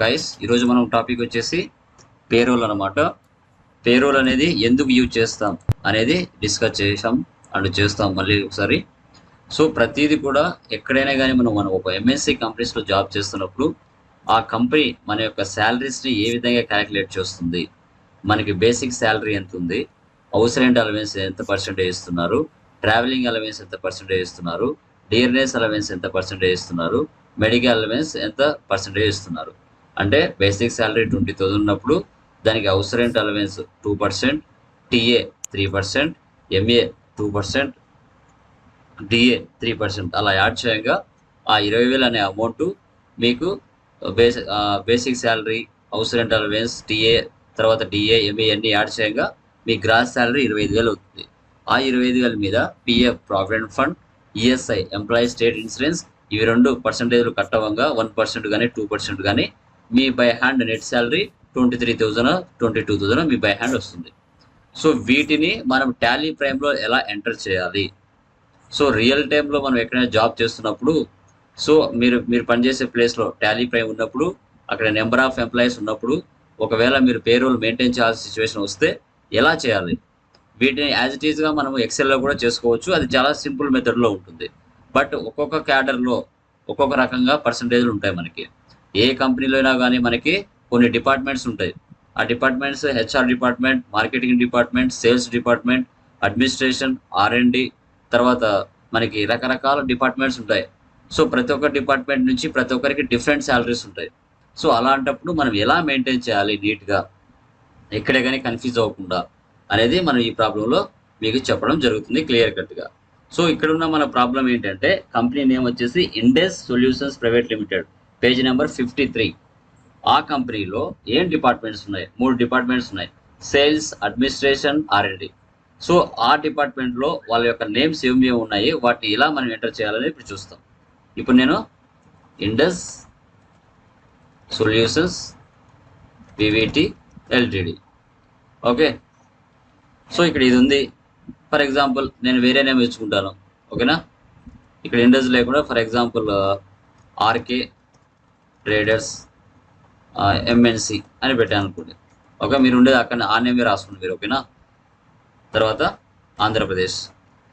Guys ఈరోజు మనం topic వచ్చేసి పేరోల్ అనమాట పేరోల్ అనేది ఎందుకు యూజ్ చేస్తాం అనేది డిస్కస్ చేసాం అండ్ చేస్తాం మళ్ళీ ఒకసారి. సో ప్రతిదీ కూడా ఎక్కడైనా కానీ మనం మనం ఒక ఎంఎన్సీ కంపెనీస్లో జాబ్ చేస్తున్నప్పుడు ఆ కంపెనీ మన యొక్క శాలరీస్ని ఏ విధంగా క్యాలిక్యులేట్ చేస్తుంది? మనకి బేసిక్ శాలరీ ఎంత ఉంది? హౌస్ రెంట్ అలవెన్స్ ఎంత పర్సెంటేజ్ ఇస్తున్నారు? ట్రావెలింగ్ అలవెన్స్ ఎంత పర్సెంటేజ్ ఇస్తున్నారు? డియర్నెస్ అలవెన్స్ ఎంత పర్సెంటేజ్ ఇస్తున్నారు? మెడికల్ అలవెన్స్ ఎంత పర్సెంటేజ్ ఇస్తున్నారు? అంటే బేసిక్ శాలరీ ట్వంటీ థౌసండ్ ఉన్నప్పుడు దానికి house rent allowance two percent TA three percent MA two percent DA three percent అలా యాడ్ చేయంగా ఆ ఇరవై వేలు అనే అమౌంట్ మీకు basic basic salary house rent allowance TA తర్వాత డిఏ ఎంఏ అన్ని యాడ్ చేయంగా మీ గ్రాస్ శాలరీ ఇరవై ఐదు వేలు అవుతుంది. ఆ ఇరవై ఐదు వేల మీద PF provident fund ESI employee state insurance ఇవి రెండు పర్సంటేజ్లు అవ్వగా వన్ పర్సెంట్ కానీ టూ పర్సెంట్ కానీ మీ by hand net salary twenty three thousand twenty two thousand me by hand వస్తుంది. సో వీటిని మనం టాలీ ప్రైమ్లో ఎలా ఎంటర్ చేయాలి? సో రియల్ టైంలో మనం ఎక్కడైనా జాబ్ చేస్తున్నప్పుడు సో మీరు మీరు పనిచేసే ప్లేస్లో టాలీ ప్రైమ్ ఉన్నప్పుడు అక్కడ నెంబర్ ఆఫ్ ఎంప్లాయీస్ ఉన్నప్పుడు ఒకవేళ మీరు పేరోల్ మెయింటైన్ చేయాల్సిన సిచ్యువేషన్ వస్తే ఎలా చేయాలి? వీటిని యాజ్ ఇట్ ఈస్గా మనం ఎక్సెల్లో కూడా చేసుకోవచ్చు. అది చాలా సింపుల్ మెథడ్లో ఉంటుంది. బట్ ఒక్కొక్క క్యాడర్లో ఒక్కొక్క రకంగా పర్సంటేజ్లు ఉంటాయి మనకి. ఏ కంపెనీలో అయినా కానీ మనకి కొన్ని డిపార్ట్మెంట్స్ ఉంటాయి. ఆ departments HR department marketing department sales department administration R and D తర్వాత మనకి రకరకాల డిపార్ట్మెంట్స్ ఉంటాయి. సో ప్రతి ఒక్క డిపార్ట్మెంట్ నుంచి ప్రతి ఒక్కరికి డిఫరెంట్ శాలరీస్ ఉంటాయి. సో అలాంటప్పుడు మనం ఎలా మెయింటైన్ చేయాలి నీట్గా? ఎక్కడే కానీ కన్ఫ్యూజ్ అవ్వకుండా అనేది మనం ఈ ప్రాబ్లంలో మీకు చెప్పడం జరుగుతుంది క్లియర్ కట్గా. సో ఇక్కడ ఉన్న మన ప్రాబ్లం ఏంటంటే కంపెనీ నేమ్ వచ్చేసి Indus solutions private limited. Page number fifty three. ఆ కంపెనీలో ఏం డిపార్ట్మెంట్స్ ఉన్నాయి? మూడు డిపార్ట్మెంట్స్ ఉన్నాయి. సేల్స్ అడ్మినిస్ట్రేషన్ ఆర్ఎండి సో ఆ డిపార్ట్మెంట్లో వాళ్ళ యొక్క నేమ్స్ ఏమి ఉన్నాయి? వాటిని ఎలా మనం ఎంటర్ చేయాలని ఇప్పుడు చూస్తాం. ఇప్పుడు నేను ఇండస్ సొల్యూషన్స్ వివిటి ఎల్టీడీ ఓకే? సో ఇక్కడ ఇది ఉంది. ఫర్ ఎగ్జాంపుల్ నేను వేరే నేమ్ ఇచ్చుకుంటాను ఓకేనా? ఇక్కడ ఇండస్ లేకుండా for example RK traders MNC అని పెట్టాను అనుకోండి. ఓకే మీరు ఉండేది అక్కడ ఆ నేమే రాసుకోండి మీరు ఓకేనా? తర్వాత ఆంధ్రప్రదేశ్.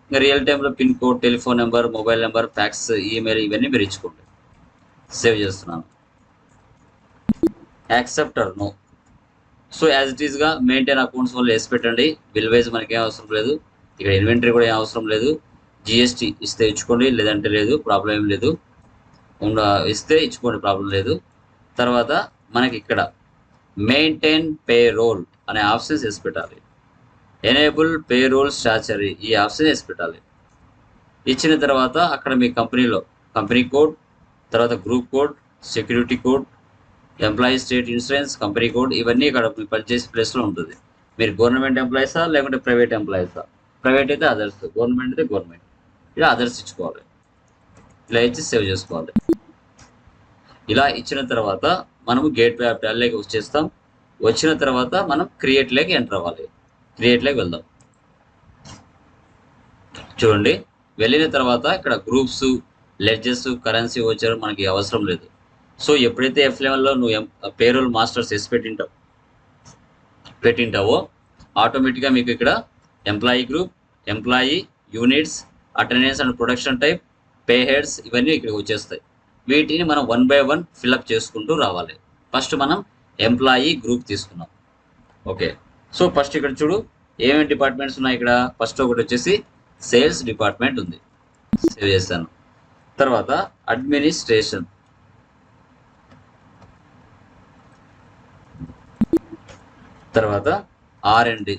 ఇంకా రియల్ టైంలో pin code telephone number mobile number fax email ఇవన్నీ మీరు ఇచ్చుకోండి. సేవ్ చేస్తున్నాను. Acceptor no so as it ఈస్గా మెయింటైన్ అకౌంట్స్ వల్ల వేసి పెట్టండి. బిల్ వైజ్ మనకేం అవసరం లేదు. ఇక్కడ ఇన్వెంటరీ కూడా ఏం అవసరం లేదు. జిఎస్టీ ఇస్తే ఇచ్చుకోండి లేదంటే లేదు ప్రాబ్లం ఏం లేదు. ఇస్తే ఇచ్చుకోండి ప్రాబ్లం లేదు. తర్వాత మనకి ఇక్కడ మెయింటైన్ పే రోల్ అనే ఆప్షన్స్ వేసి పెట్టాలి. ఎనేబుల్ పే రోల్ స్టాచరీ ఈ ఆప్షన్ వేసి పెట్టాలి. ఇచ్చిన తర్వాత అక్కడ మీ కంపెనీలో కంపెనీ కోడ్ తర్వాత group code security code employee state insurance company code ఇవన్నీ ఇక్కడ మీరు పనిచేసే ప్లేస్లో ఉంటుంది. మీరు గవర్నమెంట్ ఎంప్లాయీసా లేకుంటే ప్రైవేట్ ఎంప్లాయీసా ప్రైవేట్ అయితే అదర్స్ గవర్నమెంట్ అయితే గవర్నమెంట్ ఇలా అదర్స్ ఇచ్చుకోవాలి. ఇలా ఇచ్చి సేవ్ చేసుకోవాలి. ఇలా ఇచ్చిన తర్వాత మనము గేట్ వే టాలీలోకి వచ్చేస్తాం వచ్చిన తర్వాత మనం క్రియేట్లోకి ఎంటర్ అవ్వాలి. క్రియేట్లోకి వెళ్దాం. చూడండి. వెళ్ళిన తర్వాత ఇక్కడ గ్రూప్స్ లెడ్జెస్ కరెన్సీ వచ్చారు మనకి అవసరం లేదు. సో ఎప్పుడైతే ఎఫ్ లెవెన్లో నువ్వు పేరోల్ మాస్టర్స్ వేసి పెట్టింటావు పెట్టింటావో ఆటోమేటిక్గా మీకు ఇక్కడ employee group employee units attendance and production type pay heads ఇవన్నీ ఇక్కడికి వచ్చేస్తాయి. వీటిని మనం వన్ బై వన్ ఫిల్అప్ చేసుకుంటూ రావాలి. ఫస్ట్ మనం ఎంప్లాయీ గ్రూప్ తీసుకున్నాం ఓకే సో ఫస్ట్ ఇక్కడ చూడు ఏమేమి డిపార్ట్మెంట్స్ ఉన్నాయి ఇక్కడ? ఫస్ట్ ఒకటి వచ్చేసి సేల్స్ డిపార్ట్మెంట్ ఉంది. సేవ్ చేస్తాను. తర్వాత అడ్మినిస్ట్రేషన్ తర్వాత ఆర్ అండ్ డి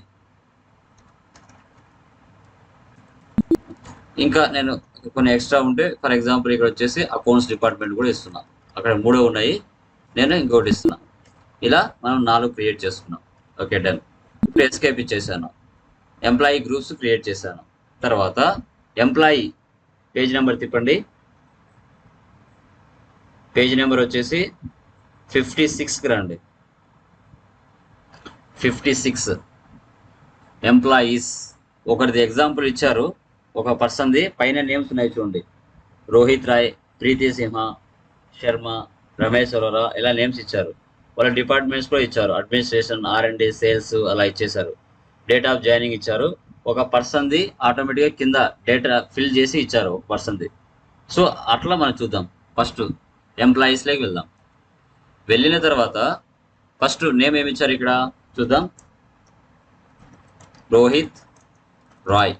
ఇంకా నేను కొన్ని ఎక్స్ట్రా ఉంటే ఫర్ ఎగ్జాంపుల్ ఇక్కడ వచ్చేసి అకౌంట్స్ డిపార్ట్మెంట్ కూడా ఇస్తున్నా. అక్కడ మూడో ఉన్నాయి. నేను ఇంకోటి ఇస్తున్నా. ఇలా మనం నాలుగు క్రియేట్ చేసుకున్నాం. ఓకే డన్ ఇప్పుడు ఎస్కేప్ ఇచ్చేసాను. ఎంప్లాయీ గ్రూప్స్ క్రియేట్ చేశాను. తర్వాత ఎంప్లాయీ పేజ్ నెంబర్ తిప్పండి. పేజ్ నెంబర్ వచ్చేసి ఫిఫ్టీ సిక్స్కి రండి. ఫిఫ్టీ సిక్స్ ఎంప్లాయీస్ ఒకరిది ఎగ్జాంపుల్ ఇచ్చారు. ఒక పర్సన్ది పైన నేమ్స్ ఉన్నాయి చూడండి. రోహిత్ రాయ్ ప్రీతి సింహ శర్మ రమేష్ ఇలా నేమ్స్ ఇచ్చారు. వాళ్ళ డిపార్ట్మెంట్స్ కూడా ఇచ్చారు. అడ్మినిస్ట్రేషన్ ఆర్ అండ్ సేల్స్ అలా ఇచ్చేశారు. డేట్ ఆఫ్ జాయినింగ్ ఇచ్చారు. ఒక పర్సన్ది ఆటోమేటిక్గా కింద డేటా ఫిల్ చేసి ఇచ్చారు ఒక పర్సన్ది. సో అట్లా మనం చూద్దాం. ఫస్ట్ ఎంప్లాయీస్లోకి వెళ్దాం. వెళ్ళిన తర్వాత ఫస్ట్ నేమ్ ఏమి ఇచ్చారు ఇక్కడ? చూద్దాం. రోహిత్ రాయ్.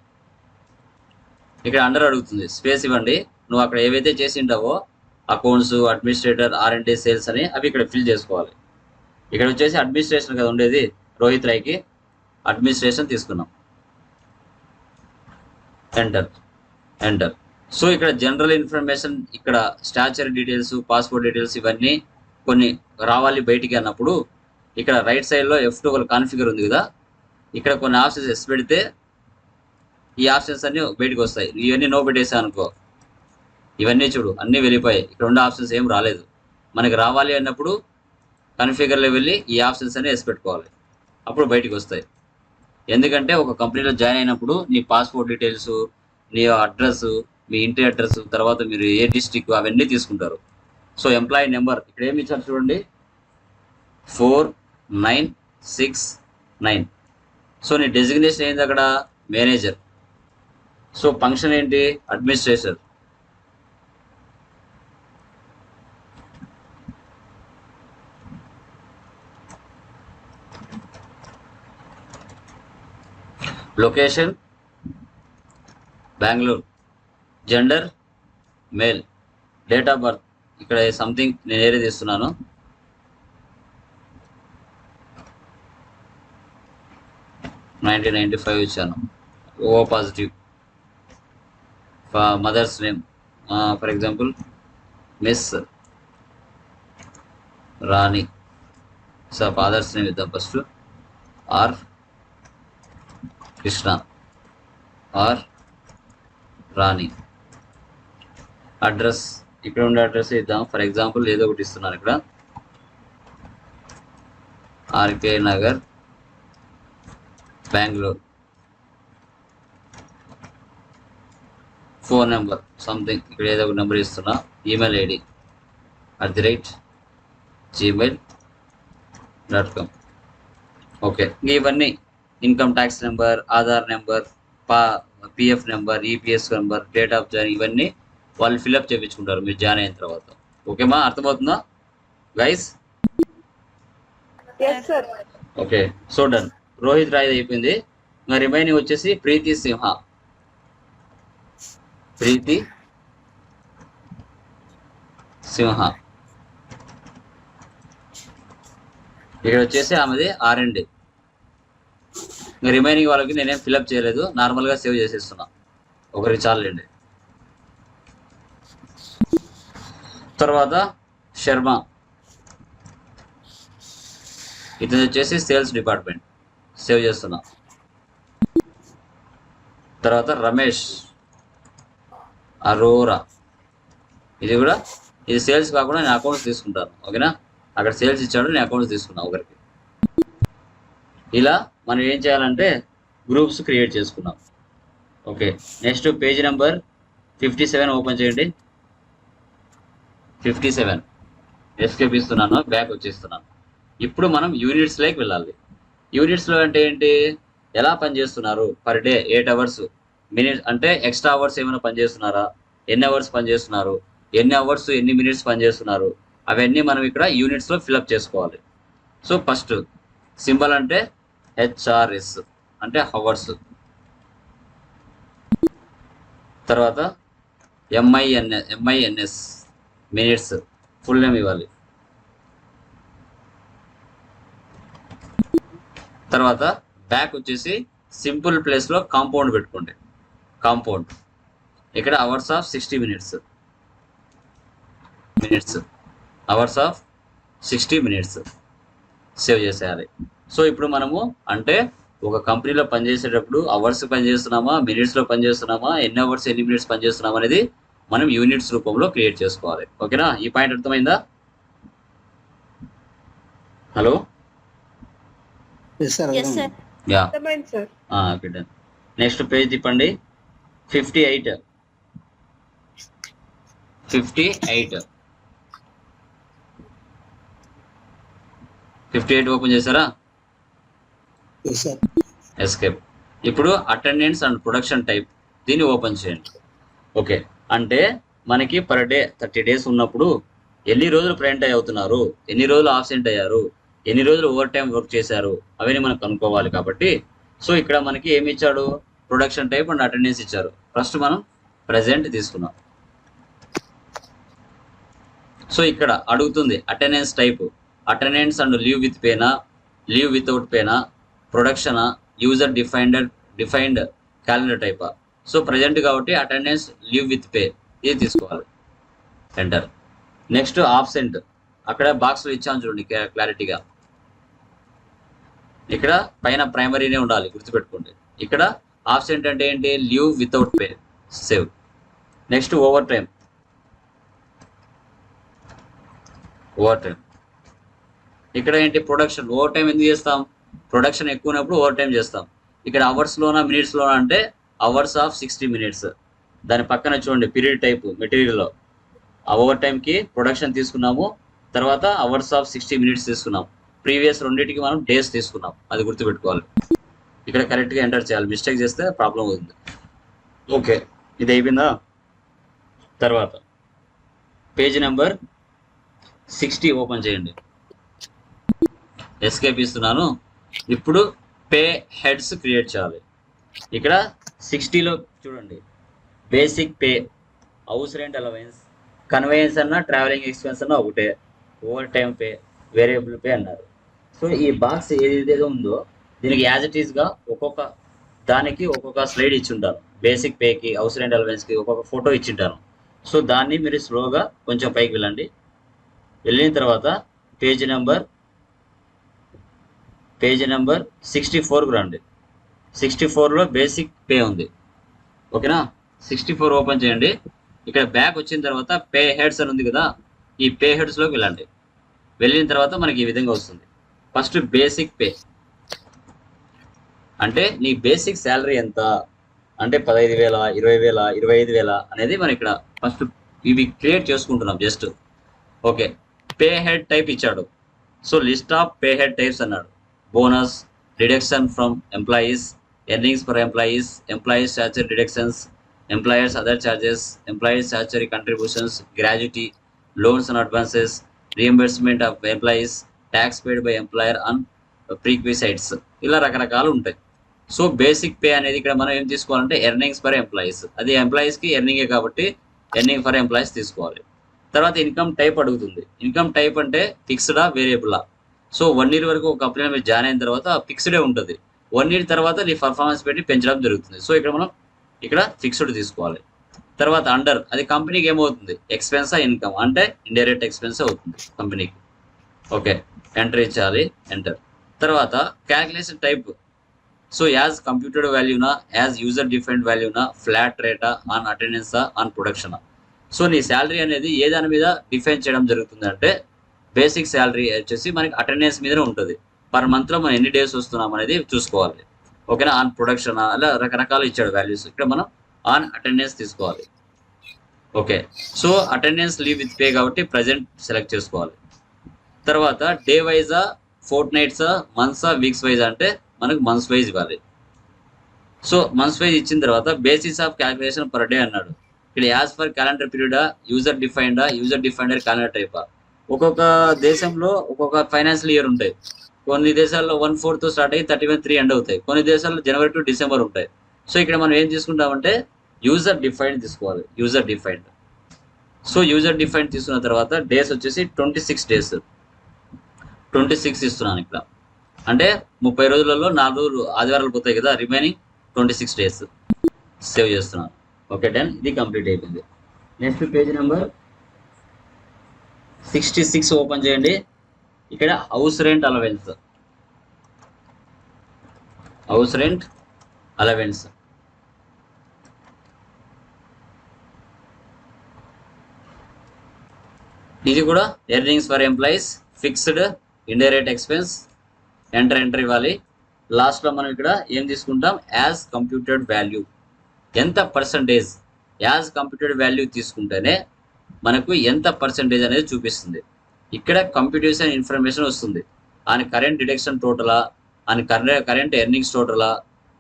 ఇక్కడ అండర్ అడుగుతుంది స్పేస్ ఇవ్వండి నువ్వు అక్కడ ఏవైతే చేసింటావో accounts administrator or and sales అని అవి ఇక్కడ ఫిల్ చేసుకోవాలి. ఇక్కడ వచ్చేసి అడ్మినిస్ట్రేషన్ కదా ఉండేది రోహిత్ రాయ్కి అడ్మినిస్ట్రేషన్ తీసుకున్నాం. ఎంటర్ ఎంటర్ సో ఇక్కడ జనరల్ ఇన్ఫర్మేషన్ ఇక్కడ స్టాచర్ డీటెయిల్స్ పాస్పోర్ట్ డీటెయిల్స్ ఇవన్నీ కొన్ని రావాలి బయటికి అన్నప్పుడు ఇక్కడ రైట్ సైడ్లో ఎఫ్ టూ ఒక కాన్ఫిగర్ ఉంది కదా ఇక్కడ కొన్ని ఆప్షన్స్ ఎస్ పెడితే ఈ ఆప్షన్స్ అన్ని బయటకు వస్తాయి. ఇవన్నీ నో పెట్టేసా అనుకో. ఇవన్నీ చూడు అన్నీ వెళ్ళిపోయాయి. ఇక్కడ ఉండే ఆప్షన్స్ ఏం రాలేదు. మనకి రావాలి అన్నప్పుడు కన్ఫిగర్లో వెళ్ళి ఈ ఆప్షన్స్ అన్ని వేసి పెట్టుకోవాలి. అప్పుడు బయటికి వస్తాయి. ఎందుకంటే ఒక కంపెనీలో జాయిన్ అయినప్పుడు నీ పాస్పోర్ట్ డీటెయిల్స్ నీ అడ్రస్ మీ ఇంటి అడ్రస్ తర్వాత మీరు ఏ డిస్టిక్ అవన్నీ తీసుకుంటారు. సో ఎంప్లాయీ నెంబర్ ఇక్కడ ఏమి ఇచ్చారు చూడండి? Four nine six nine so నీ డెసిగ్నేషన్ ఏంది అక్కడ? మేనేజర్ సో ఫంక్షన్ ఏంటి? Administration location? Bengaluru. Gender? Male. Date of birth? ఇక్కడ సంథింగ్ నేను ఏరే తీస్తున్నాను. నైన్టీన్ నైంటీ ఫైవ్ ఇచ్చాను. O positive. Mother's name. For example miss Rani. So father's name ఇద్దాం first. R Krishna. R Rani. Address ఇక్కడ ఉండే address ఇద్దాం. ఫర్ ఎగ్జాంపుల్ ఏదో ఒకటి ఇస్తున్నాను ఇక్కడ. RK Nagar Bengaluru. Phone number something ఇక్కడ ఏదో ఒక నెంబర్ ఇస్తున్నా email ID at the rate Gmail dot com. Okay ఇవన్నీ income tax number Aadhaar number పా PF number EPS number date of join ఇవన్నీ వాళ్ళు ఫిల్అప్ చేయించుకుంటారు మీరు జాయిన్ అయిన తర్వాత. ఓకేమా అర్థమవుతుందా? Guys? Okay so done. Rohit Rai అయిపోయింది. ఇంకా రిమైనింగ్ వచ్చేసి ప్రీతి సింహ. ప్రీతి సింహ. ఇక్కడ వచ్చేసి ఆమెది ఆర్ అండ్ ఇంకా రిమైనింగ్ వాళ్ళకి నేనేం ఫిల్అప్ చేయలేదు. నార్మల్గా సేవ్ చేసేస్తున్నా. ఒకరికి చాలండి తర్వాత శర్మ. ఇతను వచ్చేసి సేల్స్ డిపార్ట్మెంట్ సేవ్ చేస్తున్నా. తర్వాత రమేష్. అరోరా ఇది కూడా ఇది సేల్స్ కాకుండా నేను అకౌంట్స్ తీసుకుంటాను ఓకేనా? అక్కడ సేల్స్ ఇచ్చాడు నేను అకౌంట్స్ తీసుకున్నాను ఒకరికి. ఇలా మనం ఏం చేయాలంటే గ్రూప్స్ క్రియేట్ చేసుకున్నాం. Okay next page number fifty seven open చేయండి. ఫిఫ్టీ సెవెన్ ఎస్కేప్ ఇస్తున్నాను బ్యాక్ వచ్చేస్తున్నాను. ఇప్పుడు మనం యూనిట్స్లోకి వెళ్ళాలి. యూనిట్స్లో అంటే ఏంటి? ఎలా పనిచేస్తున్నారు? Per day eight hours minutes అంటే ఎక్స్ట్రా అవర్స్ ఏమైనా పనిచేస్తున్నారా ఎన్ని అవర్స్ పనిచేస్తున్నారు ఎన్ని అవర్స్ ఎన్ని మినిట్స్ పనిచేస్తున్నారు అవన్నీ మనం ఇక్కడ యూనిట్స్లో ఫిలప్ ఫిల్అప్ చేసుకోవాలి. సో ఫస్ట్ సింబల్ అంటే హెచ్ఆర్ఎస్ అంటే హవర్స్ తర్వాత MINS MINS minutes full name ఇవ్వాలి. తర్వాత బ్యాక్ వచ్చేసి సింపుల్ ప్లేస్లో కాంపౌండ్ పెట్టుకోండి. కాంపౌండ్. ఇక్కడ hours of sixty minutes. Minutes. Hours of sixty minutes. Save చేసేయాలి. సో ఇప్పుడు మనము అంటే ఒక కంపెనీలో పనిచేసేటప్పుడు అవర్స్ పనిచేస్తున్నామా మినిట్స్లో పనిచేస్తున్నామా ఎన్ని అవర్స్ ఎన్ని మినిట్స్ పనిచేస్తున్నామా అనేది మనం యూనిట్స్ రూపంలో క్రియేట్ చేసుకోవాలి. ఓకేనా? ఈ పాయింట్ అర్థమైందా? హలో? నెక్స్ట్ పేజ్ తిప్పండి. Fifty eight. Fifty eight. Fifty eight open చేశారా? ఎస్కేప్ ఇప్పుడు అటెండెన్స్ అండ్ ప్రొడక్షన్ టైప్ దీన్ని ఓపెన్ చేయండి. ఓకే. అంటే మనకి పర్ డే థర్టీ డేస్ ఉన్నప్పుడు ఎన్ని రోజులు ప్రింట్ అవుతున్నారు? ఎన్ని రోజులు ఆబ్సెంట్ అయ్యారు? ఎన్ని రోజులు ఓవర్ టైం వర్క్ చేశారు? అవన్నీ మనం కనుక్కోవాలి కాబట్టి. సో ఇక్కడ మనకి ఏమి ఇచ్చాడు? ప్రొడక్షన్ టైప్ అండ్ అటెండెన్స్ ఇచ్చారు. ఫస్ట్ మనం ప్రజెంట్ తీసుకున్నాం సో ఇక్కడ అడుగుతుంది attendance type. Attendance and leave with పేనా? Leave without పేనా? ప్రొడక్షనా? యూజర్ డిఫైన్డ్ డిఫైన్డ్ క్యాలెండర్ టైపా? సో ప్రజెంట్ కాబట్టి అటెండెన్స్ లీవ్ విత్ పే. ఇది తీసుకోవాలి. Enter next absent. అక్కడ బాక్స్లో ఇచ్చాను చూడండి క్లారిటీగా. ఇక్కడ పైన ప్రైమరీనే ఉండాలి గుర్తుపెట్టుకోండి. ఇక్కడ ఆబ్సెంట్ అంటే ఏంటి? Leave without pay. Save. Next over time over time ఇక్కడ ఏంటి? ప్రొడక్షన్. ఓవర్ టైం ఎందుకు చేస్తాం? ప్రొడక్షన్ ఎక్కువ ఉన్నప్పుడు ఓవర్ టైం చేస్తాం. ఇక్కడ అవర్స్లోనా మినిట్స్లోనా అంటే అవర్స్ ఆఫ్ సిక్స్టీ మినిట్స్. దాని పక్కన చూడండి పీరియడ్ టైప్ మెటీరియల్లో. ఆ ఓవర్ టైంకి ప్రొడక్షన్ తీసుకున్నాము. తర్వాత అవర్స్ ఆఫ్ సిక్స్టీ మినిట్స్ తీసుకున్నాం. ప్రీవియస్ రెండింటికి మనం డేస్ తీసుకున్నాం. అది గుర్తుపెట్టుకోవాలి. ఇక్కడ కరెక్ట్గా ఎంటర్ చేయాలి. మిస్టేక్ చేస్తే ప్రాబ్లం అవుతుంది. ఓకే ఇది అయిపోయిందా? తర్వాత. పేజ్ నెంబర్ సిక్స్టీ ఓపెన్ చేయండి. ఎస్కేప్ ఇస్తున్నాను. ఇప్పుడు పే హెడ్స్ క్రియేట్ చేయాలి. ఇక్కడ సిక్స్టీలో చూడండి. Basic pay house rent allowance conveyance అన్న ట్రావెలింగ్ ఎక్స్పెన్స్ అన్న ఒకటే. Over time pay variable pay అన్నారు. సో ఈ బాక్స్ ఏదైతే ఉందో దీనికి యాజ్ ఇట్ ఈస్గా ఒక్కొక్క దానికి ఒక్కొక్క స్లైడ్ ఇచ్చి ఉంటారు బేసిక్ పేకి హౌస్ రెంట్ అలవెన్స్కి ఒక్కొక్క ఫోటో ఇచ్చి ఉంటారు సో దాన్ని మీరు స్లోగా కొంచెం పైకి వెళ్ళండి. వెళ్ళిన తర్వాత page number page number sixty ఫోర్కి రండి. సిక్స్టీ ఫోర్లో బేసిక్ పే ఉంది. ఓకేనా? సిక్స్టీ ఫోర్ ఓపెన్ చేయండి. ఇక్కడ బ్యాక్ వచ్చిన తర్వాత పే హెడ్స్ అని ఉంది కదా ఈ పే హెడ్స్లోకి వెళ్ళండి. వెళ్ళిన తర్వాత మనకి ఈ విధంగా వస్తుంది. ఫస్ట్ బేసిక్ పే అంటే నీ బేసిక్ శాలరీ ఎంత? అంటే పదహైదు వేల ఇరవై వేల ఇరవై ఐదు వేల అనేది మనం ఇక్కడ ఫస్ట్ ఇవి క్రియేట్ చేసుకుంటున్నాం just okay pay head type ఇచ్చాడు. So list of pay head types అన్నాడు. Bonus deduction from employees earnings for employees employees statutory deductions employers other charges employees statutory contributions gratuity loans and advances reimbursement of employees tax paid by employer and perquisites ఇలా రకరకాలు ఉంటాయి. So basic pay అనేది ఇక్కడ మనం ఏం తీసుకోవాలంటే earnings for employees అది ఎంప్లాయీస్కి ఎర్నింగే కాబట్టి ఎర్నింగ్ ఫర్ ఎంప్లాయీస్ తీసుకోవాలి. తర్వాత ఇన్కమ్ టైప్ అడుగుతుంది. ఇన్కమ్ టైప్ అంటే ఫిక్స్డా వేరియబులా సో వన్ ఇయర్ వరకు ఒక కంపెనీలో మీరు జాయిన్ అయిన తర్వాత ఫిక్స్డే ఉంటుంది. వన్ ఇయర్ తర్వాత నీ పర్ఫార్మెన్స్ పెట్టి పెంచడం జరుగుతుంది. సో ఇక్కడ మనం ఇక్కడ ఫిక్స్డ్ తీసుకోవాలి. తర్వాత అండర్ అది కంపెనీకి ఏమవుతుంది? ఎక్స్పెన్సా ఇన్కమ్ అంటే ఇండైరెక్ట్ ఎక్స్పెన్స్ అవుతుంది కంపెనీకి ఓకే ఎంటర్ ఇచ్చాలి. ఎంటర్ తర్వాత calculation type so as computer వాల్యూనా as user different వాల్యూనా ఫ్లాట్ రేటా ఆన్ అటెండెన్సా ఆన్ ప్రొడక్షనా సో నీ శాలరీ అనేది ఏ దాని మీద డిఫైన్ చేయడం జరుగుతుంది అంటే బేసిక్ శాలరీ వచ్చేసి మనకి అటెండెన్స్ మీదనే ఉంటుంది. పర్ మంత్లో మనం ఎన్ని డేస్ వస్తున్నాం అనేది చూసుకోవాలి. ఓకేనా ఆన్ ప్రొడక్షన్ అలా రకరకాలు ఇచ్చాడు వాల్యూస్ ఇక్కడ మనం ఆన్ అటెండెన్స్ తీసుకోవాలి. Okay so attendance leave with pay కాబట్టి ప్రజెంట్ సెలెక్ట్ చేసుకోవాలి. తర్వాత డే వైజా ఫోర్ట్ నైట్సా మంత్సా వీక్స్ వైజా అంటే మనకు మంత్స్ వైజ్ ఇవ్వాలి సో మంత్స్ వైజ్ ఇచ్చిన తర్వాత basis of calculation per day అన్నాడు. ఇక్కడ యాజ్ పర్ క్యాలెండర్ పీరియడా యూజర్ డిఫైన్డా యూజర్ డిఫైన్డ్ క్యాలెండర్ టైపా ఒక్కొక్క దేశంలో ఒక్కొక్క ఫైనాన్షియల్ ఇయర్ ఉంటాయి. కొన్ని దేశాల్లో వన్ ఫోర్త్ స్టార్ట్ అయ్యి థర్టీ వన్ త్రీ ఎండ్ అవుతాయి. కొన్ని దేశాల్లో జనవరి టు డిసెంబర్ ఉంటాయి. సో ఇక్కడ మనం ఏం తీసుకుంటామంటే యూజర్ డిఫైన్డ్ తీసుకోవాలి. User defined so user defined తీసుకున్న తర్వాత డేస్ వచ్చేసి twenty six days twenty six ఇస్తున్నాను ఇక్కడ. అంటే ముప్పై రోజులలో నాలుగు రోజులు ఆదివారాలు పోతాయి కదా remaining twenty six days save చేస్తున్నాను. ఓకే డన్ ఇది కంప్లీట్ అయిపోయింది. Next page number sixty six open చేయండి. ఇక్కడ house rent allowance house rent allowance ఇది కూడా earnings for employees fixed indirect expense enter enter ఇవ్వాలి. లాస్ట్లో మనం ఇక్కడ ఏం తీసుకుంటాం? యాజ్ కంప్యూటెడ్ వాల్యూ ఎంత పర్సంటేజ్ యాజ్ కంప్యూటెడ్ వాల్యూ తీసుకుంటేనే మనకు ఎంత పర్సంటేజ్ అనేది చూపిస్తుంది. ఇక్కడ కంప్యూటేషన్ ఇన్ఫర్మేషన్ వస్తుంది. అని కరెంట్ డిడక్షన్ టోటలా అని కరెంట్ కరెంట్ ఎర్నింగ్స్ టోటలా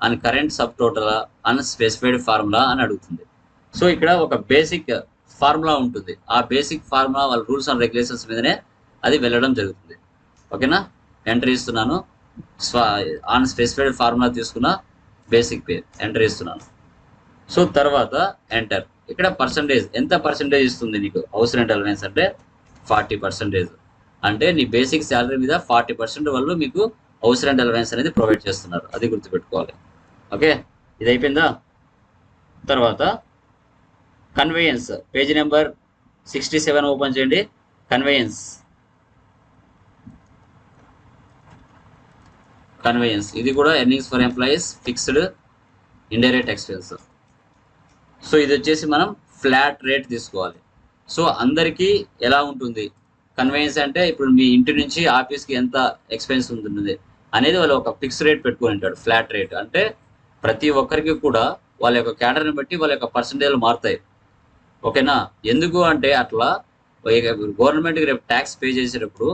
అని కరెంట్ సబ్ టోటలా అన్ స్పెసిఫైడ్ ఫార్ములా అని అడుగుతుంది. సో ఇక్కడ ఒక బేసిక్ ఫార్ములా ఉంటుంది. ఆ బేసిక్ ఫార్ములా వాళ్ళ రూల్స్ అండ్ రెగ్యులేషన్స్ మీదనే అది వెళ్ళడం జరుగుతుంది. ఓకేనా ఎంటర్ ఇస్తున్నాను. ఆన్ స్పెసిఫైడ్ ఫార్ములా తీసుకున్న బేసిక్ పే ఎంటర్ ఇస్తున్నాను. సో తర్వాత ఎంటర్ ఇక్కడ పర్సంటేజ్ ఎంత పర్సంటేజ్ ఇస్తుంది నీకు? హౌస్ రెంట్ అలవెన్స్ అంటే ఫార్టీ పర్సెంటేజ్ అంటే నీ బేసిక్ శాలరీ మీద ఫార్టీ పర్సెంట్ వాళ్ళు మీకు హౌస్ రెంట్ అలవెన్స్ అనేది ప్రొవైడ్ చేస్తున్నారు. అది గుర్తుపెట్టుకోవాలి. ఓకే ఇది అయిపోయిందా? తర్వాత conveyance page number sixty seven open చేయండి. కన్వేయన్స్ కన్వేయన్స్ ఇది కూడా earnings for employees fixed indirect expense so ఇది వచ్చేసి మనం ఫ్లాట్ రేట్ తీసుకోవాలి. సో అందరికీ ఎలా ఉంటుంది? కన్వీయన్స్ అంటే ఇప్పుడు మీ ఇంటి నుంచి ఆఫీస్కి ఎంత ఎక్స్పెన్స్ ఉంటుంది అనేది వాళ్ళు ఒక ఫిక్స్ రేట్ పెట్టుకుని ఉంటాడు ఫ్లాట్ రేట్ అంటే ప్రతి ఒక్కరికి కూడా వాళ్ళ యొక్క క్యాటర్ని బట్టి వాళ్ళ యొక్క పర్సంటేజ్లు మారుతాయి. ఓకేనా ఎందుకు అంటే అట్లా? గవర్నమెంట్కి రేపు ట్యాక్స్ పే చేసేటప్పుడు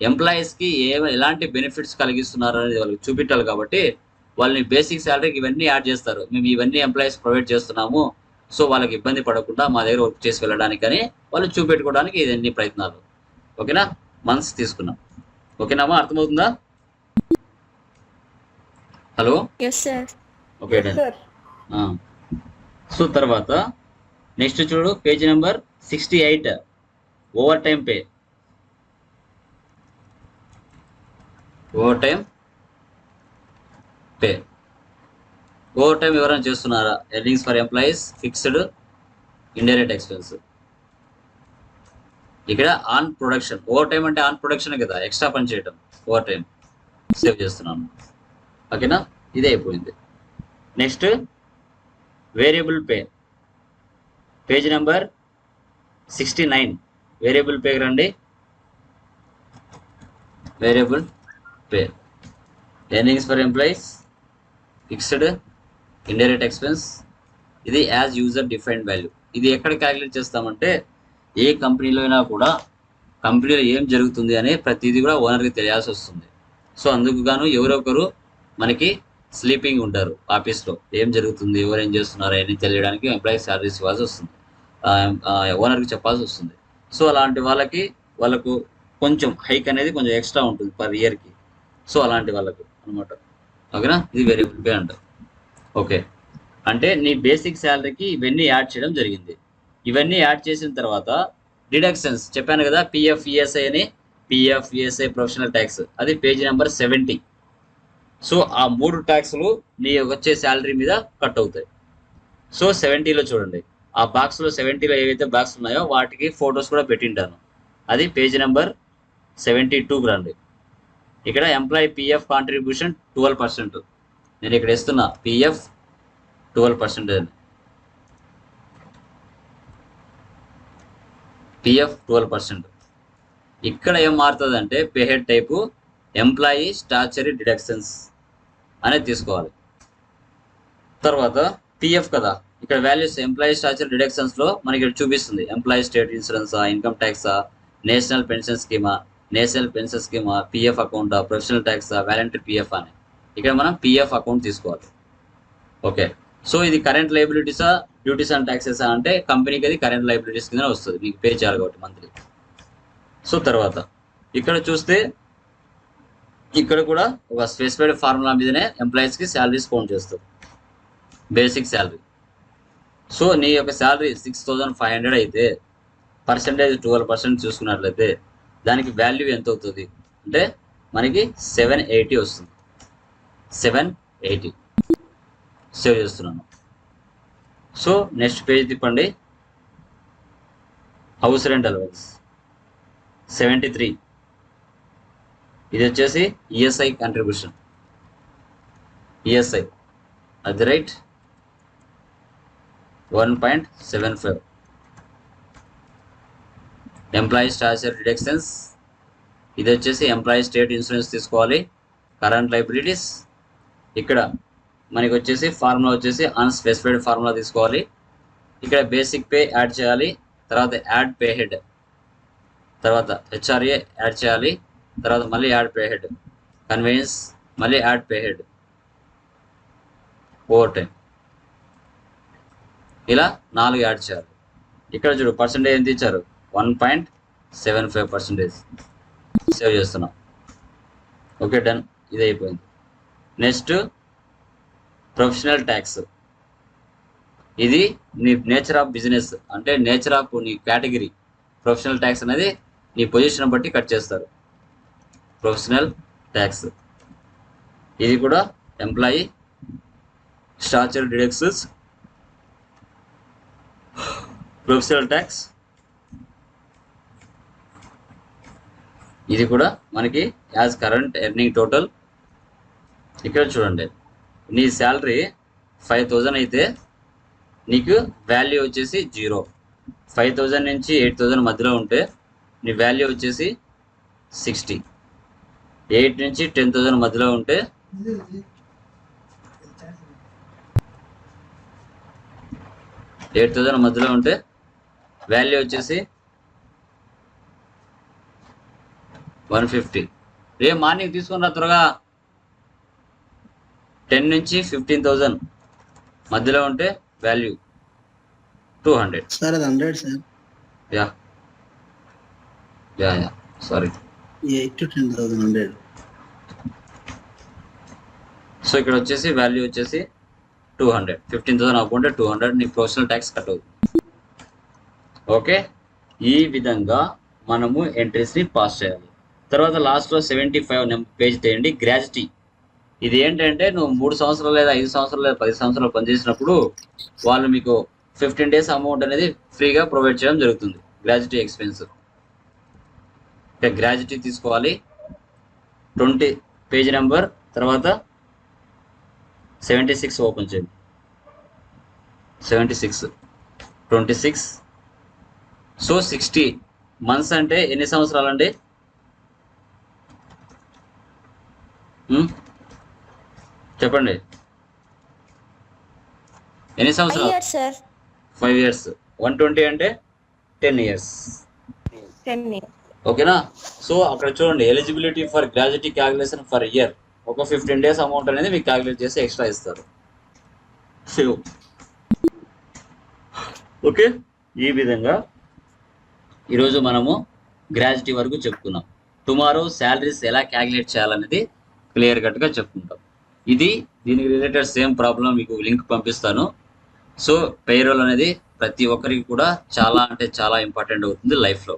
ఎంప్లాయీస్కి ఏ ఎలాంటి బెనిఫిట్స్ కలిగిస్తున్నారు అనేది వాళ్ళకి చూపించాలి కాబట్టి వాళ్ళని బేసిక్ శాలరీకి ఇవన్నీ యాడ్ చేస్తారు. మేము ఇవన్నీ ఎంప్లాయీస్ ప్రొవైడ్ చేస్తున్నాము. సో వాళ్ళకి ఇబ్బంది పడకుండా మా దగ్గర వర్క్ చేసి వెళ్ళడానికి అని వాళ్ళు చూపెట్టుకోవడానికి ఇవన్నీ ప్రయత్నాలు. ఓకేనా? మంత్స్ తీసుకున్నాం. ఓకేనామా అర్థమవుతుందా? హలో ఓకే సో తర్వాత నెక్స్ట్ చూడు page number sixty eight over time pay over time pay over time ఎవరైనా చేస్తున్నారా? Earnings for employees fixed indirect expense ఇక్కడ ఆన్ ప్రొడక్షన్ ఓవర్ టైం అంటే ఆన్ ప్రొడక్షన్ కదా? ఎక్స్ట్రా పని చేయటం. ఓవర్ టైం సేవ్ చేస్తున్నాను ఓకేనా ఇదే అయిపోయింది. Next variable pay page number sixty nine variable pay రండి. Variable pay. Earnings for employees fixed indirect expense ఇది యాజ్ యూజర్ డిఫైన్డ్ వాల్యూ ఇది ఎక్కడ క్యాలిక్యులేట్ చేస్తామంటే ఏ కంపెనీలో అయినా కూడా కంపెనీలో ఏం జరుగుతుంది అనే ప్రతిదీ కూడా ఓనర్కి తెలియాల్సి వస్తుంది. సో అందుకు గాను ఎవరొకరు మనకి స్లీపింగ్ ఉంటారు ఆఫీస్లో ఏం జరుగుతుంది ఎవరు ఏం చేస్తున్నారు అని తెలియడానికి ఎంప్లాయీ శాలరీస్ ఇవ్వాల్సి వస్తుంది. ఓనర్కి చెప్పాల్సి వస్తుంది. సో అలాంటి వాళ్ళకి వాళ్ళకు కొంచెం హైక్ అనేది కొంచెం ఎక్స్ట్రా ఉంటుంది పర్ ఇయర్కి సో అలాంటి వాళ్ళకు అనమాట ఓకేనా? ఇది వేరియబుల్ పే అంటారు. ఓకే. అంటే నీ బేసిక్ శాలరీకి ఇవన్నీ యాడ్ చేయడం జరిగింది. ఇవన్నీ యాడ్ చేసిన తర్వాత డిడక్షన్స్ చెప్పాను కదా పిఎఫ్ ఈఎస్ఐ అని పిఎఫ్ ఈఎస్ఐ ప్రొఫెషనల్ ట్యాక్స్ అది పేజీ నెంబర్ సెవెంటీ సో ఆ మూడు ట్యాక్స్లు నీ వచ్చే శాలరీ మీద కట్ అవుతాయి. సో సెవెంటీలో చూడండి. ఆ బాక్స్లో సెవెంటీలో ఏవైతే బాక్స్ ఉన్నాయో వాటికి ఫొటోస్ కూడా పెట్టింటాను. అది పేజీ నెంబర్ సెవెంటీ టూకి రండి ఇక్కడ employee PF contribution twelve percent నేను ఇక్కడ ఇస్తున్నా పిఎఫ్ ట్వెల్వ్ పర్సెంట్ అని. పిఎఫ్ ట్వెల్వ్ పర్సెంట్ ఇక్కడ ఏం మారుతుంది అంటే pay head type employee statutory deductions అనేది తీసుకోవాలి. తర్వాత పిఎఫ్ కదా ఇక్కడ వాల్యూస్ ఎంప్లాయీ స్టాచర్ డిడక్షన్స్లో మనకి ఇక్కడ చూపిస్తుంది. ఎంప్లాయీ స్టేట్ ఇన్సూరెన్స్ ఇన్కమ్ ట్యాక్సా నేషనల్ పెన్షన్ స్కీమా national pension schema PF account professional tax voluntary PF అని. ఇక్కడ మనం పిఎఫ్ అకౌంట్ తీసుకోవాలి. ఓకే. సో ఇది కరెంట్ లైబిలిటీసా డ్యూటీస్ అండ్ ట్యాక్సెస్ అంటే కంపెనీకి అది కరెంట్ లైబిలిటీస్ కింద వస్తుంది. మీకు పే చేయాలి కాబట్టి మంత్లీ. సో తర్వాత ఇక్కడ చూస్తే ఇక్కడ కూడా ఒక స్పెసిఫైడ్ ఫార్ములా మీదనే ఎంప్లాయీస్కి శాలరీస్ కౌంట్ చేస్తారు. బేసిక్ శాలరీ సో నీ యొక్క salary six thousand five hundred అయితే పర్సెంటేజ్ ట్వెల్వ్ పర్సెంట్ చూసుకున్నట్లయితే దానికి వాల్యూ ఎంత అవుతుంది అంటే మనకి సెవెన్ ఎయిటీ వస్తుంది. సెవెన్ ఎయిటీ సేవ్ చేస్తున్నాను. సో నెక్స్ట్ పేజ్ తిప్పండి. House rent allowance seventy three ఇది వచ్చేసి ఈఎస్ఐ కంట్రిబ్యూషన్ ఈఎస్ఐ అది right one point seven five employee statutory deductions ఇది వచ్చేసి ఎంప్లాయీ స్టేట్ ఇన్సూరెన్స్ తీసుకోవాలి. కరెంట్ లైబిలిటీస్ ఇక్కడ మనకి వచ్చేసి ఫార్ములా వచ్చేసి అన్స్పెసిఫైడ్ ఫార్ములా తీసుకోవాలి. ఇక్కడ బేసిక్ పే యాడ్ చేయాలి. తర్వాత యాడ్ పే హెడ్ తర్వాత హెచ్ఆర్ఏ యాడ్ చేయాలి. తర్వాత మళ్ళీ యాడ్ పే హెడ్ కన్వీనియన్స్ మళ్ళీ add pay head over time ఇలా నాలుగు యాడ్ చేయాలి. ఇక్కడ చూడు పర్సంటేజ్ ఎంత ఇచ్చారు? One point seven five percentage save చేస్తున్నాం. Okay done. ఇది అయిపోయింది నెక్స్ట్ ప్రొఫెషనల్ ట్యాక్స్. ఇది నీ నేచర్ ఆఫ్ బిజినెస్ అంటే నేచర్ ఆఫ్ నీ కేటగిరీ. ప్రొఫెషనల్ ట్యాక్స్ అనేది నీ పొజిషన్ బట్టి కట్ చేస్తారు. Professional tax. ఇది కూడా employee statutory deductions. Professional tax. ఇది కూడా మనకి యాజ్ కరెంట్ ఎర్నింగ్ టోటల్ ఇక్కడ చూడండి నీ శాలరీ ఫైవ్ థౌజండ్ అయితే నీకు వాల్యూ వచ్చేసి జీరో ఫైవ్ థౌజండ్ నుంచి ఎయిట్ థౌజండ్ మధ్యలో ఉంటే నీ వాల్యూ వచ్చేసి సిక్స్టీ ఎయిట్ నుంచి టెన్ థౌజండ్ మధ్యలో ఉంటే ఎయిట్ థౌజండ్ మధ్యలో ఉంటే వాల్యూ వచ్చేసి వన్ ఫిఫ్టీ. రే మార్నింగ్ తీసుకుని రా త్వరగా. టెన్ నుంచి ఫిఫ్టీన్ థౌజండ్. మధ్యలో ఉంటే వాల్యూ టూ హండ్రెడ్. సార్ అది hundred sir. Yeah. Yeah yeah. Sorry. Eight to ten thousand hundred. So ఇక్కడ వచ్చేసి వాల్యూ వచ్చేసి two hundred. Fifteen thousand account two hundred. నీ ప్రొఫెషనల్ ట్యాక్స్ కట్ అవుతుంది. ఓకే? ఈ విధంగా మనము ఎంట్రీస్ని పాస్ చేయాలి. తర్వాత లాస్ట్లో సెవెంటీ ఫైవ్ పేజ్ తేయండి. గ్రాజిటీ ఇది ఏంటంటే నువ్వు మూడు సంవత్సరాలు లేదా ఐదు సంవత్సరాలు లేదా పది సంవత్సరాలు పనిచేసినప్పుడు వాళ్ళు మీకు ఫిఫ్టీన్ డేస్ అమౌంట్ అనేది ఫ్రీగా ప్రొవైడ్ చేయడం జరుగుతుంది. గ్రాజ్యుటీ ఎక్స్పెన్స్ గ్రాజ్యుటీ తీసుకోవాలి. ట్వంటీ పేజ్ నెంబర్ తర్వాత సెవెంటీ సిక్స్ ఓపెన్ చేయండి. Seventy six twenty six so sixty months అంటే ఎన్ని సంవత్సరాలు అండి చెప్పండి. ఎన్ని సంవత్సరాలు? ఫైవ్ ఇయర్స్ వన్ ట్వంటీ అంటే టెన్ ఇయర్స్ ఓకేనా? సో అక్కడ చూడండి eligibility for gratuity calculation for year ఒక ఫిఫ్టీన్ డేస్ అమౌంట్ అనేది మీకు క్యాలిక్యులేట్ చేసి ఎక్స్ట్రా ఇస్తారు. ఓకే? ఈ విధంగా ఈరోజు మనము గ్రాడ్యుటీ వరకు చెప్పుకున్నాం. టుమారో శాలరీస్ ఎలా క్యాలిక్యులేట్ చేయాలనేది క్లియర్ కట్గా చెప్పుకుంటాం. ఇది దీనికి రిలేటెడ్ సేమ్ ప్రాబ్లం మీకు లింక్ పంపిస్తాను. సో పేరోల్ అనేది ప్రతి ఒక్కరికి కూడా చాలా అంటే చాలా ఇంపార్టెంట్ అవుతుంది లైఫ్లో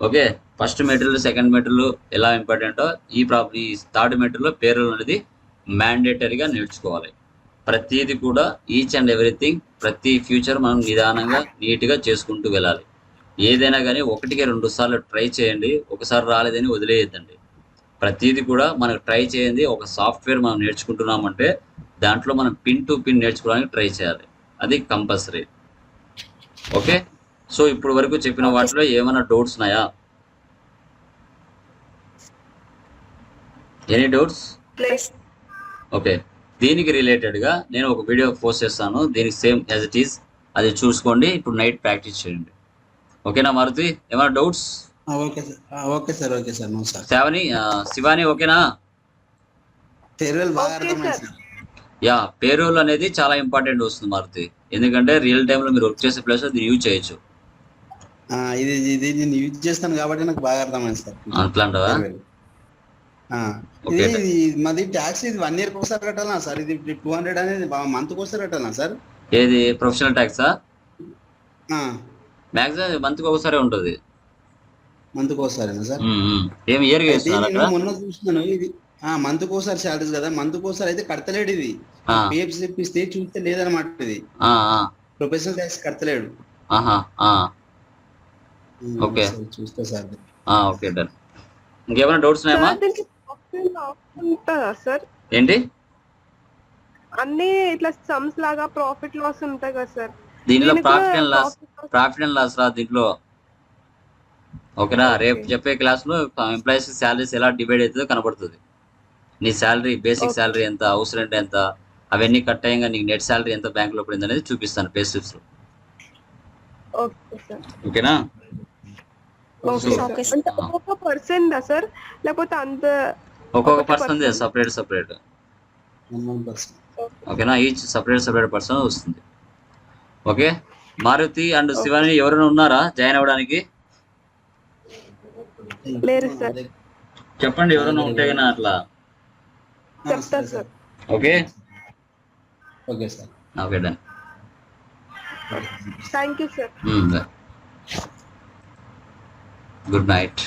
okay first material second material ఎలా ఇంపార్టెంటో ఈ ప్రాబ్లం ఈ థర్డ్ మెటీరియల్లో పేరోల్ అనేది మ్యాండేటరీగా నేర్చుకోవాలి. ప్రతిది కూడా ఈచ్ అండ్ ఎవ్రీథింగ్ ప్రతి ఫ్యూచర్ మనం నిదానంగా నీట్గా చేసుకుంటూ వెళ్ళాలి. ఏదైనా కానీ ఒకటికి రెండు సార్లు ట్రై చేయండి. ఒకసారి రాలేదని వదిలేయద్దండి. ప్రతిదీ కూడా మనకు ట్రై చేయండి. ఒక సాఫ్ట్వేర్ మనం నేర్చుకుంటున్నామంటే దాంట్లో మనం పిన్ టు పిన్ నేర్చుకోవడానికి ట్రై చేయాలి. అది కంపల్సరీ. ఓకే? సో ఇప్పుడు వరకు చెప్పిన వాటిలో ఏమైనా డౌట్స్ ఉన్నాయా? ఎనీ డౌట్స్ ఓకే దీనికి రిలేటెడ్గా నేను ఒక వీడియో పోస్ట్ చేస్తాను. దీనికి సేమ్ యాజ్ ఇట్ ఈస్ అది చూసుకోండి. ఇప్పుడు నైట్ ప్రాక్టీస్ చేయండి. ఓకేనా మారుతి? ఏమైనా doubts? Okay sir. Okay sir okay sir. No sir. Shavani ఓకేనా? ఫేర్వెల్ బాగా అర్థమైంది. సార్. యా పేరోల్ అనేది చాలా ఇంపార్టెంట్ వస్తుంది మారుతి. ఎందుకంటే రియల్ టైంలో మీరు వర్క్ చేసే ప్లేస్ దీన్ని యూజ్ చేయొచ్చు. ఆ, ఇది ఇది నేను యూజ్ చేస్తాను కాబట్టి నాకు బాగా అర్థమైంది సార్. అట్లా అంటావా ఇది మాది ట్యాక్స్ ఇది వన్ ఇయర్ ఒకసారి కట్టాలా సార్? ఇది టూ హండ్రెడ్ అనేది మంత్ ఒకసారి కట్టాలా సార్? ఏది ప్రొఫెషనల్ ట్యాక్సా? ఆ, మ్యాక్సిమం మంత్కి ఒకసారి ఉంటుంది. మంత్ ఒకసారేనా సార్? Um, um. ఏం ఇయర్గా అయితే ఇస్తున్నారు నేను అక్కడ మొన్న చూసినాను ఇది ఆ మంత్ ఒకసారి శాలరీస్ కదా మంత్ ఒకసారి అయితే కడతలేడు ఇది. పిఎఫ్ ఇస్తే చూస్తే లేదనమాట ఇది. ఆ, ఆ, ప్రొఫెషనల్ ట్యాక్స్ కడతలేడు. సరే, చూస్తా సార్. ఆ, ఓకే డన్. ఇంకేమైనా డౌట్స్ ఉన్నాయమ్మా సార్ ఏంటి? అన్ని ఇట్లా సమ్స్ లాగా ప్రాఫిట్ లాస్ ఉంటాయి కదా సార్. దీనిలో profit and loss profit and loss రా దీంట్లో? ఓకేనా? రేపు చెప్పే క్లాస్లో ఎంప్లాయీస్ శాలరీస్ ఎలా డివైడ్ అవుతుందో కనబడుతుంది. నీ శాలరీ బేసిక్. శాలరీ ఎంత హౌస్ రెంట్ ఎంత అవన్నీ కట్ అయ్యంగా నీకు నెట్ శాలరీ ఎంత బ్యాంక్లో పడింది అనేది చూపిస్తాను పే స్లిప్స్లో ఓకే సార్. ఓకేనా? ఒక్కొక్క పర్సన్ దా సార్? లేకపోతే అంత ఒక్కొక్క పర్సన్. సపరేట్ సపరేట్ ఓకేనా? ఈచ్ సపరేట్ సపరేట్ పర్సన్ వస్తుంది. ఓకే? మారుతి అండ్ శివాని ఎవరైనా ఉన్నారా? జాయిన్ అవ్వడానికి? లేరు సార్. చెప్పండి ఎవరైనా ఉంటే కన్నా అట్లా. చెప్తా sir. Okay? Okay sir. Okay done. Thank you sir good night.